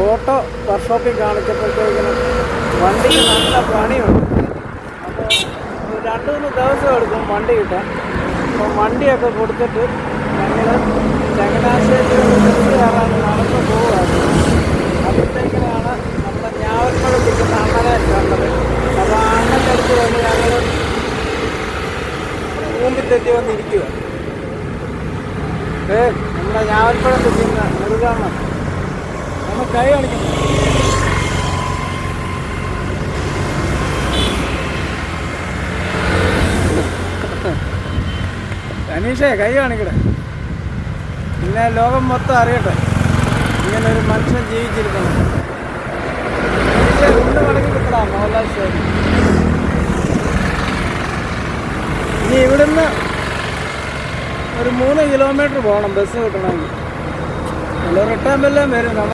Auto വർക്ക്ഷോപ്പിൽ കാണിച്ചപ്പോഴത്തേക്കിനും വണ്ടിക്ക് നല്ല പണിയുണ്ട്. അപ്പോൾ രണ്ട് മൂന്ന് ദിവസം എടുക്കും വണ്ടി കിട്ടാൻ. അപ്പോൾ വണ്ടിയൊക്കെ കൊടുത്തിട്ട് ഞങ്ങൾ ചങ്ങനാശ്ശേരി കയറാൻ നടന്നു പോവുകയായിരുന്നു അപ്പോഴത്തേക്കിനാണ് നമ്മുടെ ഞാവൽപ്പഴം കിട്ടുന്ന അണ്ണനെ കണ്ടത്. അപ്പോൾ അണ്ണന്റെ അടുത്ത് വന്ന് ഞങ്ങൾ മുമ്പിൽ തെറ്റി വന്നിരിക്കുക ഏ നമ്മുടെ ഞാവൽപ്പഴം കിട്ടുന്ന നമ്മൾ അനീഷേ കൈ കാണിക്കട്ടെ പിന്നെ ലോകം മൊത്തം അറിയട്ടെ. ഇങ്ങനെ ഒരു മനുഷ്യൻ ജീവിച്ചിരിക്കണം. മടങ്ങി കിട്ടണം മോഹൻലാൽ സ്റ്റോറി ഇനി ഇവിടുന്ന് ഒരു മൂന്ന് കിലോമീറ്റർ പോകണം ബസ് കിട്ടണമെങ്കിൽ. റിട്ടേൺ വല്ലതും വരും.